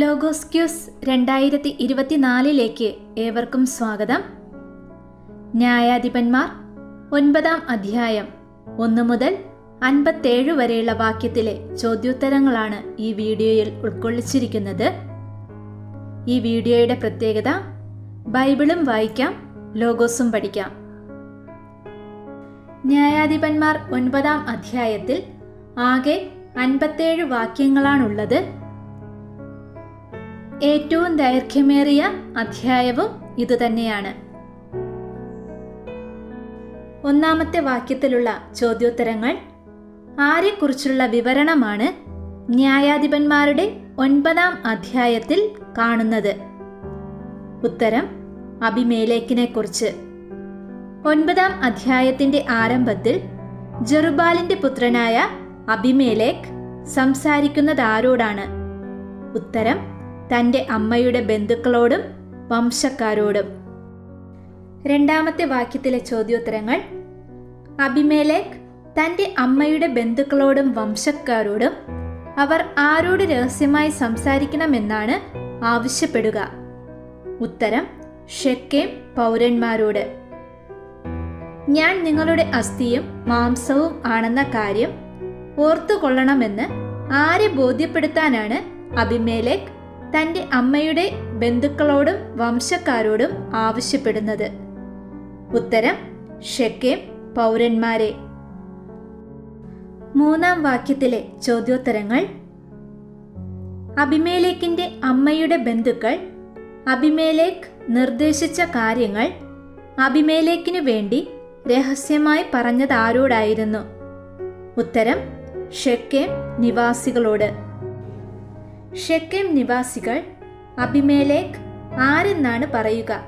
ലോഗോസ്ക്യൂസ് രണ്ടായിരത്തി ഇരുപത്തിനാലിലേക്ക് ഏവർക്കും സ്വാഗതം. ന്യായാധിപന്മാർ ഒൻപതാം അധ്യായം ഒന്ന് മുതൽ അൻപത്തേഴ് വരെയുള്ള വാക്യത്തിലെ ചോദ്യോത്തരങ്ങളാണ് ഈ വീഡിയോയിൽ ഉൾക്കൊള്ളിച്ചിരിക്കുന്നത്. ഈ വീഡിയോയുടെ പ്രത്യേകത ബൈബിളും വായിക്കാം ലോഗോസും പഠിക്കാം. ന്യായാധിപന്മാർ ഒൻപതാം അധ്യായത്തിൽ ആകെ അൻപത്തേഴ് വാക്യങ്ങളാണുള്ളത്. ഏറ്റവും ദൈർഘ്യമേറിയ അധ്യായവും ഇതുതന്നെയാണ്. ഒന്നാമത്തെ വാക്യത്തിലുള്ള ചോദ്യോത്തരങ്ങൾ ആരെക്കുറിച്ചുള്ള വിവരണമാണ് ന്യായാധിപന്മാരുടെ ഒൻപതാം അധ്യായത്തിൽ കാണുന്നത്. ഉത്തരം അഭിമേലേക്കിനെ കുറിച്ച് ഒൻപതാം അധ്യായത്തിന്റെ ആരംഭത്തിൽ ജെറുബാലിന്റെ പുത്രനായ അഭിമേലേക്ക് സംസാരിക്കുന്നത് ആരോടാണ് ഉത്തരം തന്റെ അമ്മയുടെ ബന്ധുക്കളോടും വംശക്കാരോടും. രണ്ടാമത്തെ വാക്യത്തിലെ ചോദ്യോത്തരങ്ങൾ അഭിമേലേഖ് തന്റെ അമ്മയുടെ ബന്ധുക്കളോടും വംശക്കാരോടും അവർ ആരോട് രഹസ്യമായി സംസാരിക്കണമെന്നാണ് ആവശ്യപ്പെടുക. ഉത്തരം ഷെക്കേം പൗരന്മാരോട്. ഞാൻ നിങ്ങളുടെ അസ്ഥിയും മാംസവും ആണെന്ന കാര്യം ഓർത്തുകൊള്ളണമെന്ന് ആരെ ബോധ്യപ്പെടുത്താനാണ് അഭിമേലേക്ക് തന്റെ അമ്മയുടെ ബന്ധുക്കളോടും വംശക്കാരോടും ആവശ്യപ്പെടുന്നത്. ഉത്തരം ഷെക്കേം പൗരന്മാരെ. മൂന്നാം വാക്യത്തിലെ ചോദ്യോത്തരങ്ങൾ. അബിമേലേക്കിന്റെ അമ്മയുടെ ബന്ധുക്കൾ അഭിമേലേഖ് നിർദ്ദേശിച്ച കാര്യങ്ങൾ അബിമേലേക്കിനു വേണ്ടി രഹസ്യമായി പറഞ്ഞതാരോടായിരുന്നു. ഉത്തരം ഷെക്കേം നിവാസികളോട്. ഷെക്കേം നിവാസികൾ അഭിമേലേക്ക് ആരെന്നാണ് പറയുക?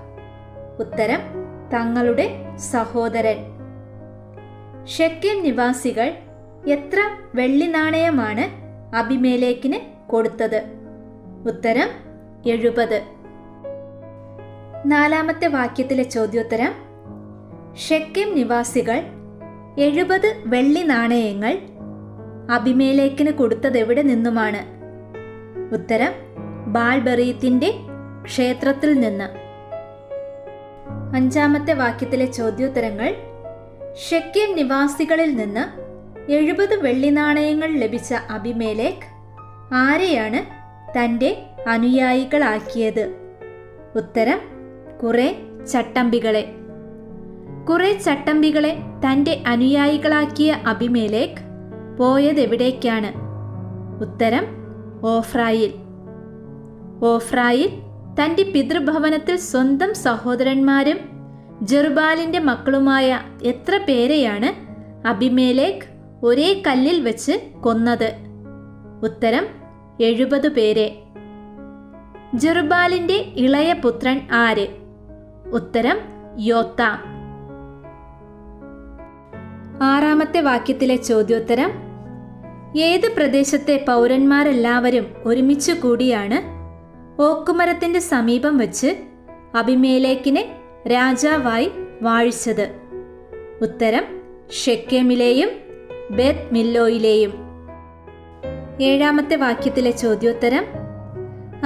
ഉത്തരം തങ്ങളുടെ സഹോദരൻ. ഷെക്കെം നിവാസികൾ എത്ര വെള്ളി നാണയമാണ് അഭിമേലേക്കിന് കൊടുത്തത്? ഉത്തരം എഴുപത്. നാലാമത്തെ വാക്യത്തിലെ ചോദ്യോത്തരം ഷെക്കെം നിവാസികൾ എഴുപത് വെള്ളി നാണയങ്ങൾ അഭിമേലേക്കിന് കൊടുത്തതെവിടെ നിന്നുമാണ്? ഉത്തരം ബാൾബെറീത്തിന്റെ ക്ഷേത്രത്തിൽ നിന്ന്. അഞ്ചാമത്തെ വാക്യത്തിലെ ചോദ്യോത്തരങ്ങൾ ഷെക്കേം നിവാസികളിൽ നിന്ന് എഴുപത് വെള്ളി നാണയങ്ങൾ ലഭിച്ച അഭിമേലേഖ് ആരെയാണ് തന്റെ അനുയായികളാക്കിയത്? ഉത്തരം കുറെ ചട്ടമ്പികളെ. കുറെ ചട്ടമ്പികളെ തന്റെ അനുയായികളാക്കിയ അഭിമേലേക്ക് പോയതെവിടേക്കാണ്? ഉത്തരം ഓഫ്രായിൽ. ഓഫ്രായിൽ തന്റെ പിതൃഭവനത്തിൽ സ്വന്തം സഹോദരന്മാരും ജെറുബാലിന്റെ മക്കളുമായ എത്ര പേരെയാണ് അഭിമേലേഖ് ഒരേ കല്ലിൽ വെച്ച് കൊന്നത്? ഉത്തരം എഴുപത് പേരെ. ജെറുബാലിന്റെ ഇളയ പുത്രൻ ആര്? ഉത്തരം യോത്താം. ആറാമത്തെ വാക്യത്തിലെ ചോദ്യോത്തരം ഏത് പ്രദേശത്തെ പൗരന്മാരെല്ലാവരും ഒരുമിച്ച് കൂടിയാണ്? ഓക്കുമരത്തിന്റെ സമീപം വച്ച് അഭിമേലേക്കിനെ രാജാവായി വാഴിച്ചത്. ഉത്തരം ഷെക്കേമിലെയും ബെത് മില്ലോയിലെയും ഏഴാമത്തെ വാക്യത്തിലെ ചോദ്യോത്തരം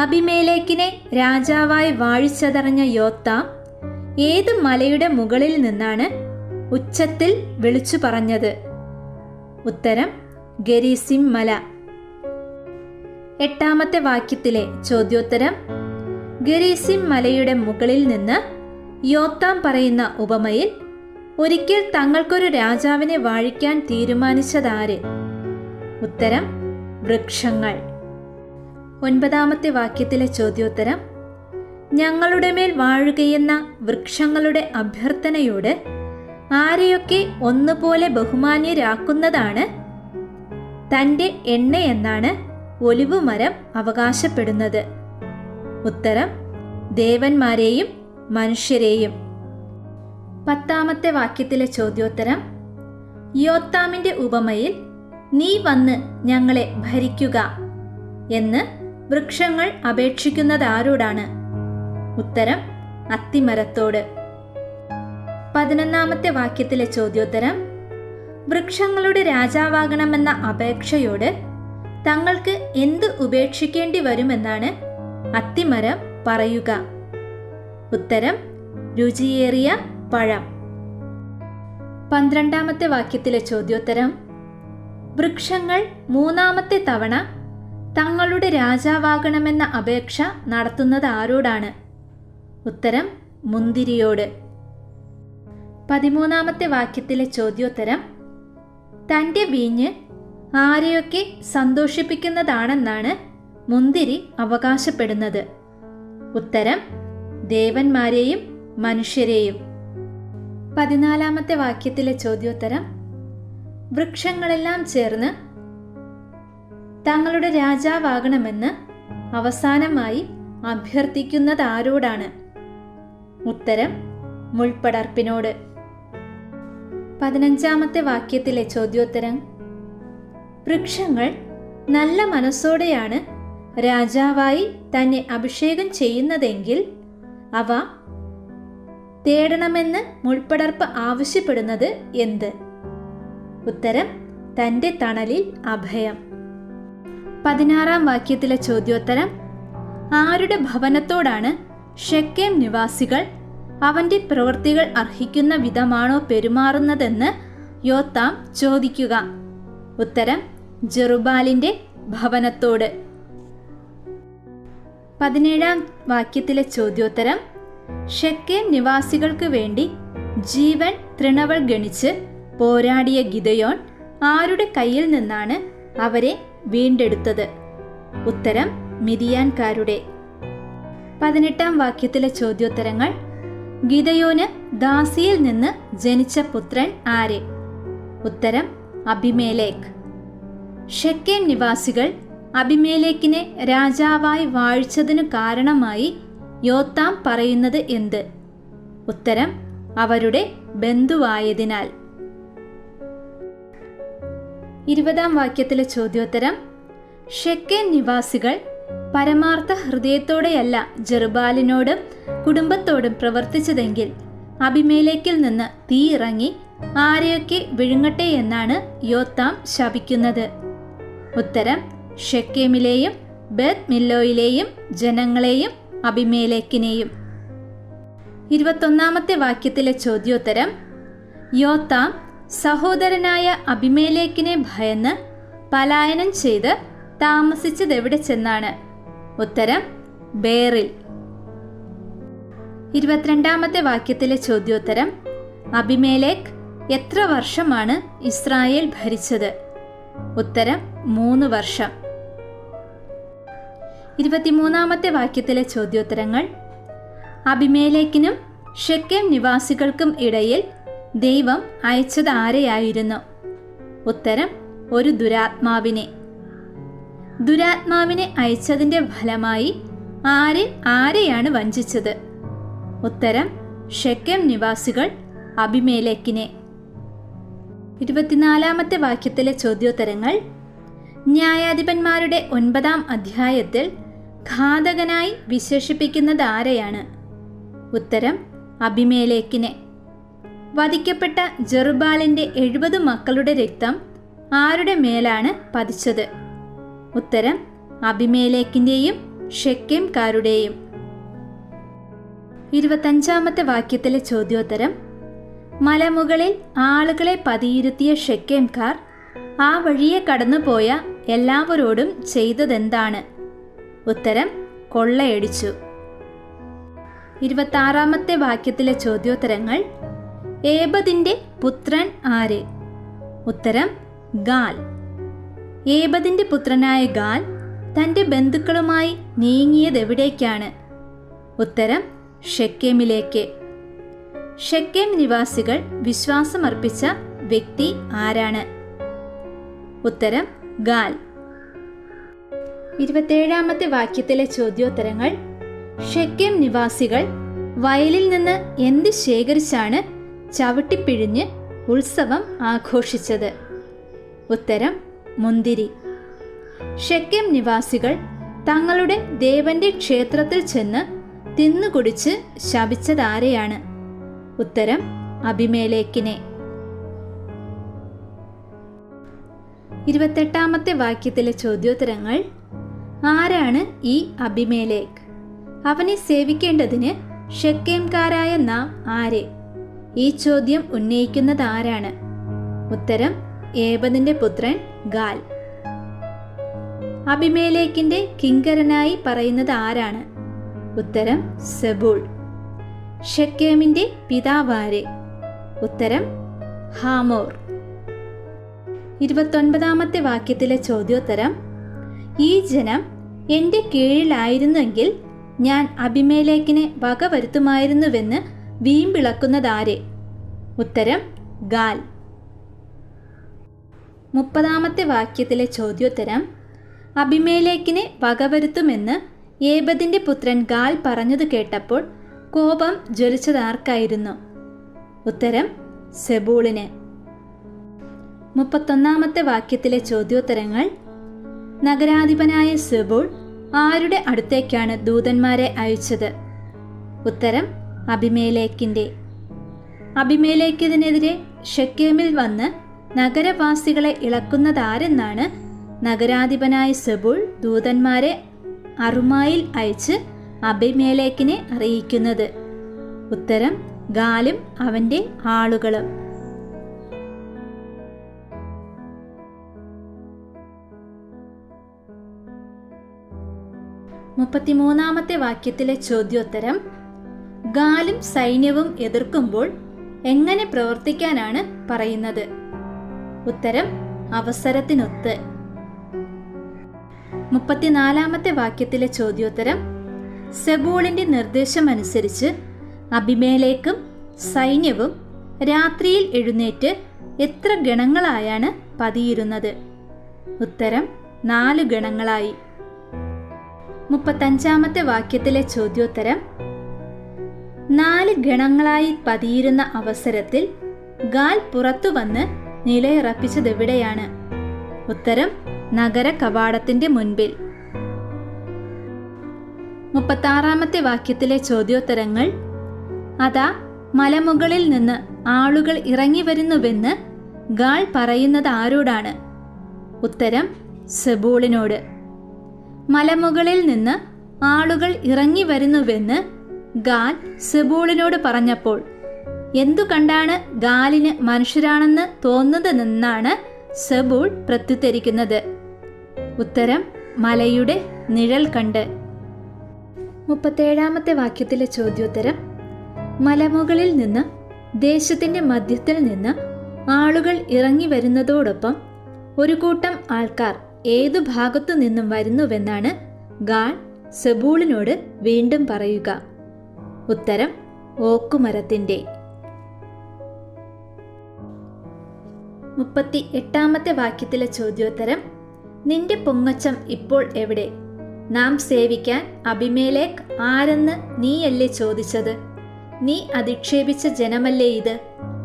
അഭിമേലേക്കിനെ രാജാവായി വാഴിച്ചതറിഞ്ഞ യോത്താം ഏത് മലയുടെ മുകളിൽ നിന്നാണ് ഉച്ചത്തിൽ വിളിച്ചു പറഞ്ഞത്? ഉത്തരം ഗരീസിം മല എട്ടാമത്തെ വാക്യത്തിലെ ചോദ്യോത്തരം ഗരീസിം മലയുടെ മുകളിൽ നിന്ന് യോത്താം പറയുന്ന ഉപമയിൽ ഒരിക്കൽ തങ്ങൾക്കൊരു രാജാവിനെ വാഴിക്കാൻ തീരുമാനിച്ചതാര്? ഉത്തരം വൃക്ഷങ്ങൾ. ഒൻപതാമത്തെ വാക്യത്തിലെ ചോദ്യോത്തരം ഞങ്ങളുടെ മേൽ വാഴുകയെന്ന വൃക്ഷങ്ങളുടെ അഭ്യർത്ഥനയോട് ആരെയൊക്കെ ഒന്നുപോലെ ബഹുമാന്യരാക്കുന്നതാണ് തന്റെ എണ്ണയെന്നാണ് ഒലിവ് മരം അവകാശപ്പെടുന്നത്. ഉത്തരം ദേവന്മാരെയും മനുഷ്യരെയും. പത്താമത്തെ വാക്യത്തിലെ ചോദ്യോത്തരം യോത്താമിന്റെ ഉപമയിൽ നീ വന്ന് ഞങ്ങളെ ഭരിക്കുക എന്ന് വൃക്ഷങ്ങൾ അപേക്ഷിക്കുന്നത് ആരോടാണ് ഉത്തരം അത്തിമരത്തോട്. പതിനൊന്നാമത്തെ വാക്യത്തിലെ ചോദ്യോത്തരം വൃക്ഷങ്ങളുടെ രാജാവാകണമെന്ന അപേക്ഷയോട് തങ്ങൾക്ക് എന്ത് ഉപേക്ഷിക്കേണ്ടി വരുമെന്നാണ് അത്തിമരം പറയുക. ഉത്തരം രുചിയേറിയ പഴം. പന്ത്രണ്ടാമത്തെ വാക്യത്തിലെ ചോദ്യോത്തരം വൃക്ഷങ്ങൾ മൂന്നാമത്തെ തവണ തങ്ങളുടെ രാജാവാകണമെന്ന അപേക്ഷ നടത്തുന്നത് ആരോടാണ്? ഉത്തരം മുന്തിരിയോട്. പതിമൂന്നാമത്തെ വാക്യത്തിലെ ചോദ്യോത്തരം തന്റെ വീഞ്ഞ് ആരെയൊക്കെ സന്തോഷിപ്പിക്കുന്നതാണെന്നാണ് മുന്തിരി അവകാശപ്പെടുന്നത്. ഉത്തരം ദേവന്മാരെയും മനുഷ്യരെയും. പതിനാലാമത്തെ വാക്യത്തിലെ ചോദ്യോത്തരം വൃക്ഷങ്ങളെല്ലാം ചേർന്ന് തങ്ങളുടെ രാജാവാകണമെന്ന് അവസാനമായി അഭ്യർത്ഥിക്കുന്നത് ആരോടാണ് ഉത്തരം മുൾപ്പടർപ്പിനോട്. പതിനഞ്ചാമത്തെ വാക്യത്തിലെ ചോദ്യോത്തരം. വൃക്ഷങ്ങൾ നല്ല മനസ്സോടെയാണ് രാജാവായി തന്നെ അഭിഷേകം ചെയ്യുന്നതെങ്കിൽ അവ തേടണമെന്ന് മുൾപ്പടർപ്പ് ആവശ്യപ്പെടുന്നത് എന്ത്? ഉത്തരം തന്റെ തണലിൽ അഭയം. പതിനാറാം വാക്യത്തിലെ ചോദ്യോത്തരം. ആരുടെ ഭവനത്തോടാണ് ഷെക്കേം നിവാസികൾ അവന്റെ പ്രവൃത്തികൾ അർഹിക്കുന്ന വിധമാണോ പെരുമാറുന്നതെന്ന് യോത്താം ചോദിക്കുക. ഉത്തരം ജെറുബാലിന്റെ ഭവനത്തോട്. പതിനേഴാം വാക്യത്തിലെ ചോദ്യോത്തരം ഷെക്കേം നിവാസികൾക്ക് വേണ്ടി ജീവൻ തൃണവൾ ഗണിച്ച് പോരാടിയ ഗിതയോൺ ആരുടെ കയ്യിൽ നിന്നാണ് അവരെ വീണ്ടെടുത്തത്? ഉത്തരം മിതിയാൻകാരുടെ. പതിനെട്ടാം വാക്യത്തിലെ ചോദ്യോത്തരങ്ങൾ ഗിതയോന് ദാസിയിൽ നിന്ന് ജനിച്ച പുത്രൻ ആര്? ഉത്തരം അഭിമേലേക്ക് ഷെക്കേം നിവാസികൾ അഭിമേലേക്കിനെ രാജാവായി വാഴിച്ചതിനു കാരണമായി യോത്താം പറയുന്നത് എന്ത്? ഉത്തരം അവരുടെ ബന്ധുവായതിനാൽ. ഇരുപതാം വാക്യത്തിലെ ചോദ്യോത്തരം ഷെക്കേൻ നിവാസികൾ പരമാർത്ഥ ഹൃദയത്തോടെയല്ല ജെറുബാലിനോടും കുടുംബത്തോടും പ്രവർത്തിച്ചതെങ്കിൽ അഭിമേലേക്കിൽ നിന്ന് തീ ഇറങ്ങി ആരെയൊക്കെ വിഴുങ്ങട്ടെ എന്നാണ് യോത്താം ശപിക്കുന്നത്. ഉത്തരം ഷെക്കേമിലെയും ബെത് മില്ലോയിലെയും ജനങ്ങളെയും അഭിമേലേക്കിനെയും. ഇരുപത്തൊന്നാമത്തെ വാക്യത്തിലെ ചോദ്യോത്തരം യോത്താം സഹോദരനായ അഭിമേലേക്കിനെ ഭയന്ന് പലായനം ചെയ്ത് താമസിച്ചതെവിടെ ചെന്നാണ്? ഉത്തരം ബേറിൽ. ഇരുപത്തിരണ്ടാമത്തെ വാക്യത്തിലെ ചോദ്യോത്തരം അഭിമേലേഖ് എത്ര വർഷമാണ് ഇസ്രായേൽ ഭരിച്ചത്? ഉത്തരം മൂന്ന് വർഷം. ഇരുപത്തിമൂന്നാമത്തെ വാക്യത്തിലെ ചോദ്യോത്തരങ്ങൾ അഭിമേലേക്കിനും ഷെക്കേം നിവാസികൾക്കും ഇടയിൽ ദൈവം അയച്ചത് ആരെയായിരുന്നു? ഉത്തരം ഒരു ദുരാത്മാവിനെ. ദുരാത്മാവിനെ അയച്ചതിന്റെ ഫലമായി ആര് ആരെയാണ് വഞ്ചിച്ചത്? ഉത്തരം ഷെക്കം നിവാസികൾ അഭിമേലേക്കിനെ ഇരുപത്തിനാലാമത്തെ വാക്യത്തിലെ ചോദ്യോത്തരങ്ങൾ ന്യായാധിപന്മാരുടെ ഒൻപതാം അധ്യായത്തിൽ ഘാതകനായി വിശേഷിപ്പിക്കുന്നത് ആരെയാണ്? ഉത്തരം അഭിമേലേക്കിനെ വധിക്കപ്പെട്ട ജെറുബാലിന്റെ എഴുപത് മക്കളുടെ രക്തം ആരുടെ മേലാണ് പതിച്ചത്? ഉത്തരം അഭിമേലേക്കിന്റെയും ഷെക്കേംകാരുടെയും. ഇരുപത്തഞ്ചാമത്തെ വാക്യത്തിലെ ചോദ്യോത്തരം മലമുകളിൽ ആളുകളെ പതിയിരുത്തിയ ഷെക്കേംകാർ ആ വഴിയെ കടന്നുപോയ എല്ലാവരോടും ചെയ്തതെന്താണ്? ഉത്തരം കൊള്ളയടിച്ചു. ഇരുപത്താറാമത്തെ വാക്യത്തിലെ ചോദ്യോത്തരങ്ങൾ ഏബദിന്റെ പുത്രൻ ആര്? ഉത്തരം ഗാൽ. ഏബദിന്റെ പുത്രനായ ഗാൽ തന്റെ ബന്ധുക്കളുമായി നീങ്ങിയതെവിടേക്കാണ്? ഉത്തരം ഷെക്കേമിലേക്ക്. ഷെക്കേം നിവാസികൾ വിശ്വാസമർപ്പിച്ച വ്യക്തി ആരാണ്? ഉത്തരം ഗാൽ. ഇരുപത്തേഴാമത്തെ വാക്യത്തിലെ ചോദ്യോത്തരങ്ങൾ ഷെക്കേം നിവാസികൾ വയലിൽ നിന്ന് എന്ത് ശേഖരിച്ചാണ് ചവിട്ടിപ്പിഴിഞ്ഞ് ഉത്സവം ആഘോഷിച്ചത്? ഉത്തരം മുന്തിരി. ഷെക്കേം നിവാസികൾ തങ്ങളുടെ ദേവന്റെ ക്ഷേത്രത്തിൽ ചെന്ന് തിന്നുകുടിച്ച് ശപിച്ചതാരെയാണ്? ഉത്തരം അഭിമേലേക്കിനെ ഇരുപത്തെട്ടാമത്തെ വാക്യത്തിലെ ചോദ്യോത്തരങ്ങൾ ആരാണ് ഈ അഭിമേലേക്ക് അവനെ സേവിക്കേണ്ടതിന് ഷെക്കേംകാരായ നാം ആരെ? ഈ ചോദ്യം ഉന്നയിക്കുന്നത് ആരാണ്? ഉത്തരം ഏബദിന്റെ പുത്രൻ ഗാൽ. അബിമേലേക്കിന്റെ കിങ്കരനായി പറയുന്നത് ആരാണ്? ഉത്തരം സെബൂൾ. ഷെക്കേമിന്റെ പിതാവാരെ. ഉത്തരം ഹാമോർ. ഇരുപത്തൊൻപതാമത്തെ വാക്യത്തിലെ ചോദ്യോത്തരം ഈ ജനം എന്റെ കീഴിലായിരുന്നെങ്കിൽ ഞാൻ അഭിമേലേക്കിനെ വകവരുത്തുമായിരുന്നുവെന്ന് വീമ്പിളക്കുന്നതാരെ? ഉത്തരം ഗാൽ. മുപ്പതാമത്തെ വാക്യത്തിലെ ചോദ്യോത്തരം അഭിമേലേക്കിനെ വകവരുത്തുമെന്ന് ഏബദിന്റെ പുത്രൻ ഗാൽ പറഞ്ഞത് കേട്ടപ്പോൾ കോപം ജ്വലിച്ചതാർക്കായിരുന്നു? ഉത്തരം സെബൂളിന്. മുപ്പത്തൊന്നാമത്തെ വാക്യത്തിലെ ചോദ്യോത്തരങ്ങൾ നഗരാധിപനായ സെബൂൾ ആരുടെ അടുത്തേക്കാണ് ദൂതന്മാരെ അയച്ചത്? ഉത്തരം അഭിമേലേക്കിന്റെ അഭിമേലേക്കതിനെതിരെ ഷെക്കേമിൽ വന്ന് നഗരവാസികളെ ഇളക്കുന്നതാരെന്നാണ് നഗരാധിപനായ സെബുൾ ദൂതന്മാരെ അറുമായിൽ അയച്ച് അഭിമേലേക്കിനെ അറിയിക്കുന്നത്. ഉത്തരം ഗാലും അവന്റെ ആളുകളും. മുപ്പത്തിമൂന്നാമത്തെ വാക്യത്തിലെ ചോദ്യോത്തരം ഗാലും സൈന്യവും എതിർക്കുമ്പോൾ എങ്ങനെ പ്രവർത്തിക്കാനാണ് പറയുന്നത്? ഉത്തരം അവസരത്തിനൊത്ത്. മുപ്പത്തിനാലാമത്തെ വാക്യത്തിലെ ചോദ്യോത്തരം സെബൂളിന്റെ നിർദ്ദേശമനുസരിച്ച് അഭിമേലേക്കും സൈന്യവും രാത്രിയിൽ എഴുന്നേറ്റ് എത്ര ഗണങ്ങളായാണ് പതിയിരുന്നത്? ഉത്തരം നാല് ഗണങ്ങളായി. മുപ്പത്തഞ്ചാമത്തെ വാക്യത്തിലെ ചോദ്യോത്തരം നാല് ഗണങ്ങളായി പതിയിരുന്ന അവസരത്തിൽ ഗാൽ പുറത്തു വന്ന് നിലയുറപ്പിച്ചതെവിടെയാണ്? ഉത്തരം നഗര കവാടത്തിന്റെ മുൻപിൽ. മുപ്പത്താറാമത്തെ വാക്യത്തിലെ ചോദ്യോത്തരങ്ങൾ അതാ മലമുകളിൽ നിന്ന് ആളുകൾ ഇറങ്ങി വരുന്നുവെന്ന് ഗാൾ പറയുന്നത് ആരോടാണ്? ഉത്തരം സെബൂളിനോട്. മലമുകളിൽ നിന്ന് ആളുകൾ ഇറങ്ങി വരുന്നുവെന്ന് ഗാൽ സെബൂളിനോട് പറഞ്ഞപ്പോൾ എന്തു കണ്ടാണ് ഗാലിന് മനുഷ്യരാണെന്ന് തോന്നുന്നതെന്നാണ് സബൂൾ പ്രത്യുത്തരിക്കുന്നത്. ഉത്തരം മലയുടെ നിഴൽ കണ്ട്. മുപ്പത്തേഴാമത്തെ വാക്യത്തിലെ ചോദ്യോത്തരം മലമുകളിൽ നിന്ന് ദേശത്തിന്റെ മധ്യത്തിൽ നിന്ന് ആളുകൾ ഇറങ്ങി വരുന്നതോടൊപ്പം ഒരു കൂട്ടം ആൾക്കാർ ഏതു ഭാഗത്തു നിന്നും വരുന്നുവെന്നാണ് ഗാൾ സെബൂളിനോട് വീണ്ടും പറയുക. ഉത്തരം ഓക്കുമരത്തിന്റെ മുപ്പത്തി എട്ടാമത്തെ വാക്യത്തിലെ ചോദ്യോത്തരം നിന്റെ പൊങ്ങച്ചം ഇപ്പോൾ എവിടെ? നാം സേവിക്കാൻ അഭിമേലേക്ക് ആരെന്ന് നീയല്ലേ ചോദിച്ചത്? നീ അധിക്ഷേപിച്ച ജനമല്ലേ ഇത്?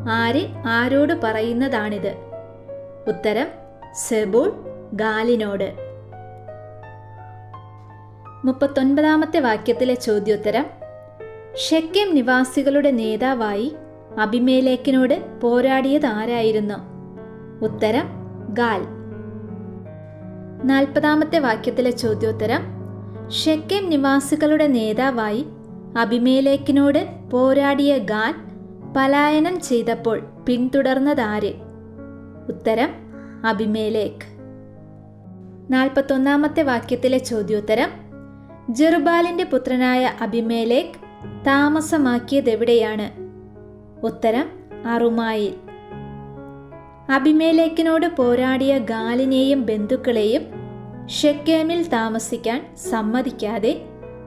ആര് ആരോട് പറയുന്നതാണിത്? ഉത്തരം സെബൂൾ ഗാലിനോട്. മുപ്പത്തൊൻപതാമത്തെ വാക്യത്തിലെ ചോദ്യോത്തരം ഷെക്കേം നിവാസികളുടെ നേതാവായി അഭിമേലേക്കിനോട് പോരാടിയത് ആരായിരുന്നു? ഉത്തരം ഗാൽ. നാൽപ്പതാമത്തെ വാക്യത്തിലെ ചോദ്യോത്തരം ഷെക്കേം നിവാസികളുടെ നേതാവായി അഭിമേലേക്കിനോട് പോരാടിയ ഗാൻ പലായനം ചെയ്തപ്പോൾ പിന്തുടർന്നതാര്? ഉത്തരം അഭിമേലേക്ക്. നാൽപ്പത്തൊന്നാമത്തെ വാക്യത്തിലെ ചോദ്യോത്തരം ജെറുബാലിന്റെ പുത്രനായ അഭിമേലേക്ക് താമസമാക്കിയതെവിടെയാണ്? ഉത്തരം അറുമായിൽ. അഭിമേലേക്കിനോട് പോരാടിയ ഗാലിനെയും ബന്ധുക്കളെയും ഷെക്കേമിൽ താമസിക്കാൻ സമ്മതിക്കാതെ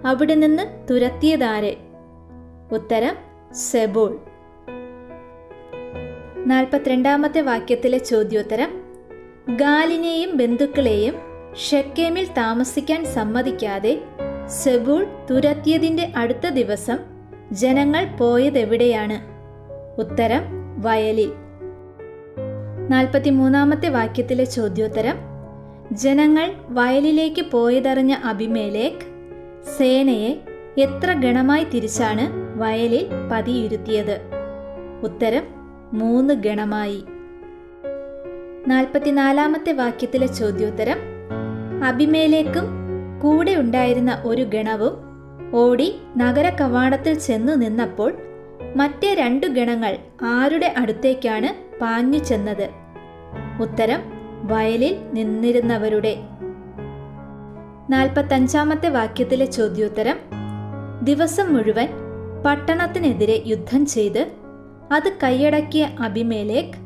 അവിടെ നിന്ന് തുരത്തിയതാരെ. ഉത്തരം സെബോൾ. നാൽപ്പത്തിരണ്ടാമത്തെ വാക്യത്തിലെ ചോദ്യോത്തരം ഗാലിനെയും ബന്ധുക്കളെയും ഷെക്കേമിൽ താമസിക്കാൻ സമ്മതിക്കാതെ സെബൂൾ തുരത്തിയതിന്റെ അടുത്ത ദിവസം ജനങ്ങൾ പോയതെവിടെയാണ്? ഉത്തരം വയലിൽ. നാൽപ്പത്തിമൂന്നാമത്തെ വാക്യത്തിലെ ചോദ്യോത്തരം. ജനങ്ങൾ വയലിലേക്ക് പോയതറിഞ്ഞ അഭിമേലേക്ക് സേനയെ എത്ര ഗണമായി തിരിച്ചാണ് വയലിൽ പതിയിരുത്തിയത്? ഉത്തരം മൂന്ന് ഗണമായി. നാൽപ്പത്തിനാലാമത്തെ വാക്യത്തിലെ ചോദ്യോത്തരം. അഭിമേലേക്കും കൂടെ ഉണ്ടായിരുന്ന ഒരു ഗണവും ഓടി നഗര കവാടത്തിൽ ചെന്നു നിന്നപ്പോൾ മറ്റേ രണ്ടു ഗണങ്ങൾ ആരുടെ അടുത്തേക്കാണ് പാഞ്ഞു ചെന്നത്. ഉത്തരം വയലിൽ നിന്നിരുന്നവരുടെ. നാൽപ്പത്തഞ്ചാമത്തെ വാക്യത്തിലെ ചോദ്യോത്തരം ദിവസം മുഴുവൻ പട്ടണത്തിനെതിരെ യുദ്ധം ചെയ്ത് അത് കൈയടക്കിയ അഭിമേലേക്ക്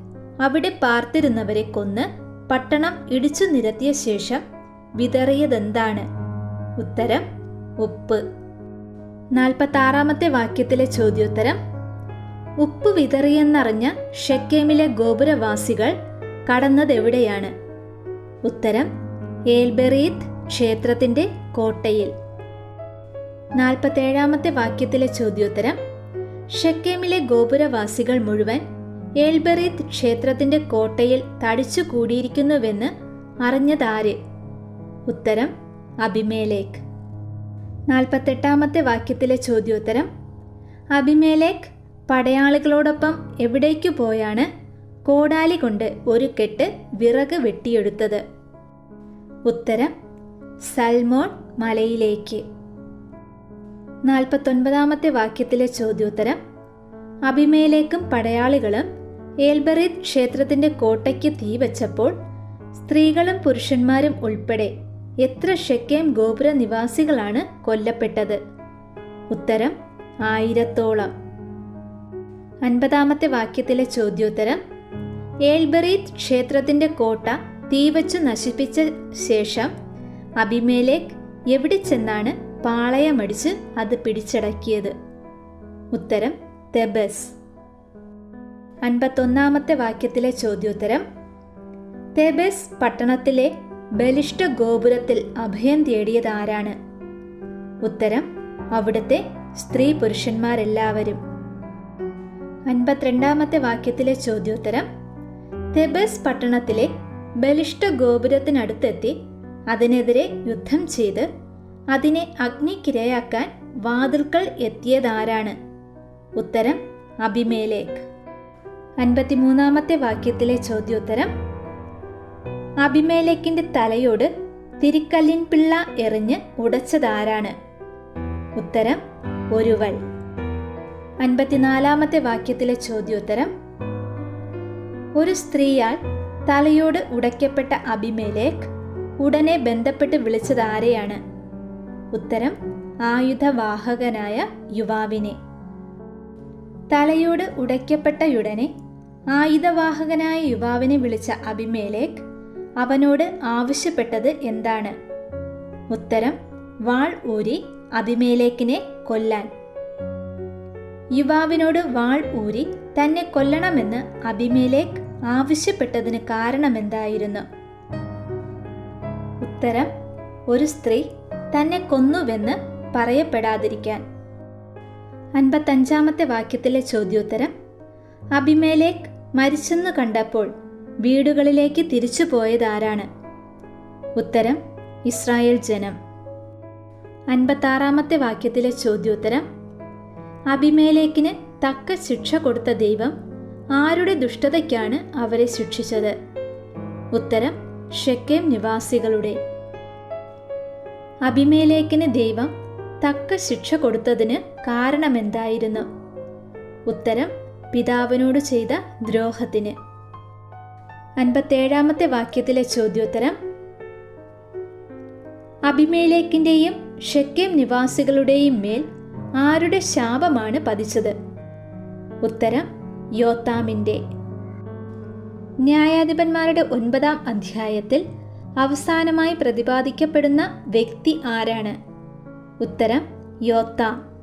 അവിടെ പാർത്തിരുന്നവരെ കൊന്ന് പട്ടണം ഇടിച്ചു നിരത്തിയ ശേഷം വിതറിയതെന്താണ്? ഉത്തരം ഉപ്പ്. നാൽപ്പത്താറാമത്തെ വാക്യത്തിലെ ചോദ്യോത്തരം ഉപ്പ് വിതറിയെന്നറിഞ്ഞ ഷെക്കേമിലെ ഗോപുരവാസികൾ കടന്നതെവിടെയാണ്? ഉത്തരം ഏൽബെറീത്ത് ക്ഷേത്രത്തിന്റെ കോട്ടയിൽ. നാൽപ്പത്തേഴാമത്തെ വാക്യത്തിലെ ചോദ്യോത്തരം ഷെക്കേമിലെ ഗോപുരവാസികൾ മുഴുവൻ ഏൽബെറീത്ത് ക്ഷേത്രത്തിന്റെ കോട്ടയിൽ തടിച്ചു കൂടിയിരിക്കുന്നുവെന്ന് അറിഞ്ഞതാര്? ഉത്തരം അഭിമേലേക്ക് നാൽപ്പത്തെട്ടാമത്തെ വാക്യത്തിലെ ചോദ്യോത്തരം അഭിമേലേക്ക് പടയാളികളോടൊപ്പം എവിടേക്കു പോയാണ്? കോടാലി കൊണ്ട് ഒരു കെട്ട് വിറക് വെട്ടിയെടുത്തത്. ഉത്തരം സൽമോൺ മലയിലേക്ക്. നാൽപ്പത്തൊൻപതാമത്തെ വാക്യത്തിലെ ചോദ്യോത്തരം അഭിമേലേക്കും പടയാളികളും ഏൽബറീത് ക്ഷേത്രത്തിന്റെ കോട്ടയ്ക്ക് തീ വെച്ചപ്പോൾ സ്ത്രീകളും പുരുഷന്മാരും ഉൾപ്പെടെ എത്ര ഷെക്കേം ഗോപുര നിവാസികളാണ് കൊല്ലപ്പെട്ടത്? ഉത്തരം ആയിരത്തോളം. അൻപതാമത്തെ വാക്യത്തിലെ ചോദ്യോത്തരം. ഏൽബറീത് ക്ഷേത്രത്തിന്റെ കോട്ട തീവച്ചു നശിപ്പിച്ച ശേഷം അഭിമേലേക്ക് എവിടെ ചെന്നാണ് പാളയമടിച്ച് അത് പിടിച്ചടക്കിയത്? ഉത്തരം തെബസ്. അൻപത്തൊന്നാമത്തെ വാക്യത്തിലെ ചോദ്യോത്തരം. തെബസ് പട്ടണത്തിലെ ബലിഷ്ഠ ഗോപുരത്തിൽ അഭയം തേടിയതാരാണ്? ഉത്തരം അവിടുത്തെ സ്ത്രീ പുരുഷന്മാരെല്ലാവരും. അൻപത്തിരണ്ടാമത്തെ വാക്യത്തിലെ ചോദ്യോത്തരം. തെബസ് പട്ടണത്തിലെ ബലിഷ്ഠ ഗോപുരത്തിനടുത്തെത്തി അതിനെതിരെ യുദ്ധം ചെയ്ത് അതിനെ അഗ്നിക്കിരയാക്കാൻ വാതിൽക്കൾ എത്തിയതാരാണ്? ഉത്തരം അഭിമേലേക്ക് അൻപത്തിമൂന്നാമത്തെ വാക്യത്തിലെ ചോദ്യോത്തരം. അഭിമേലേക്കിന്റെ തലയോട് തിരിക്കല്ലിൻ പിള്ള എറിഞ്ഞ് ഉടച്ചതാരാണ്? ഉത്തരം ഒരുവൾ. അൻപത്തിനാലാമത്തെ വാക്യത്തിലെ ചോദ്യോത്തരം. ഒരു സ്ത്രീയാൽ തലയോട് ഉടയ്ക്കപ്പെട്ട അഭിമേലേക്ക് ഉടനെ ബന്ധപ്പെട്ട് വിളിച്ചത് ആരെയാണ്? ഉത്തരം ആയുധവാഹകനായ യുവാവിനെ. തലയോട് ഉടയ്ക്കപ്പെട്ടയുടനെ ആയുധവാഹകനായ യുവാവിനെ വിളിച്ച അഭിമേലേക്ക് അവനോട് ആവശ്യപ്പെട്ടത് എന്താണ്? ഉത്തരം വാൾ ഊരി അഭിമേലേക്കിനെ കൊല്ലാൻ. യുവാവിനോട് വാൾ ഊരി തന്നെ കൊല്ലണമെന്ന് അഭിമേലേക്ക് ആവശ്യപ്പെട്ടതിന് കാരണമെന്തായിരുന്നു? ഉത്തരം ഒരു സ്ത്രീ തന്നെ കൊന്നുവെന്ന് പറയപ്പെടാതിരിക്കാൻ. അൻപത്തഞ്ചാമത്തെ വാക്യത്തിലെ ചോദ്യോത്തരം അഭിമേലേക്ക് മരിച്ചെന്ന് കണ്ടപ്പോൾ വീടുകളിലേക്ക് തിരിച്ചു പോയതാരാണ്? ഉത്തരം ഇസ്രായേൽ ജനം. അൻപത്താറാമത്തെ വാക്യത്തിലെ ചോദ്യോത്തരം അഭിമേലേക്കിന് തക്ക ശിക്ഷ കൊടുത്ത ദൈവം ആരുടെ ദുഷ്ടതയ്ക്കാണ് അവരെ ശിക്ഷിച്ചത്? ഉത്തരം ഷെക്കേം നിവാസികളുടെ. അഭിമേലേക്കിന് ദൈവം തക്ക ശിക്ഷ കൊടുത്തതിന് കാരണമെന്തായിരുന്നു? ഉത്തരം പിതാവിനോട് ചെയ്ത ദ്രോഹത്തിന്. അൻപത്തേഴാമത്തെ വാക്യത്തിലെ ചോദ്യോത്തരം. അഭിമേലേക്കിന്റെയും ഷെക്കേം നിവാസികളുടെയും മേൽ ആരുടെ ശാപമാണ് പതിച്ചത്? ഉത്തരം യോത്താമിന്റെ. ന്യായാധിപന്മാരുടെ ഒൻപതാം അധ്യായത്തിൽ അവസാനമായി പ്രതിപാദിക്കപ്പെടുന്ന വ്യക്തി ആരാണ്? ഉത്തരം യോത്താം.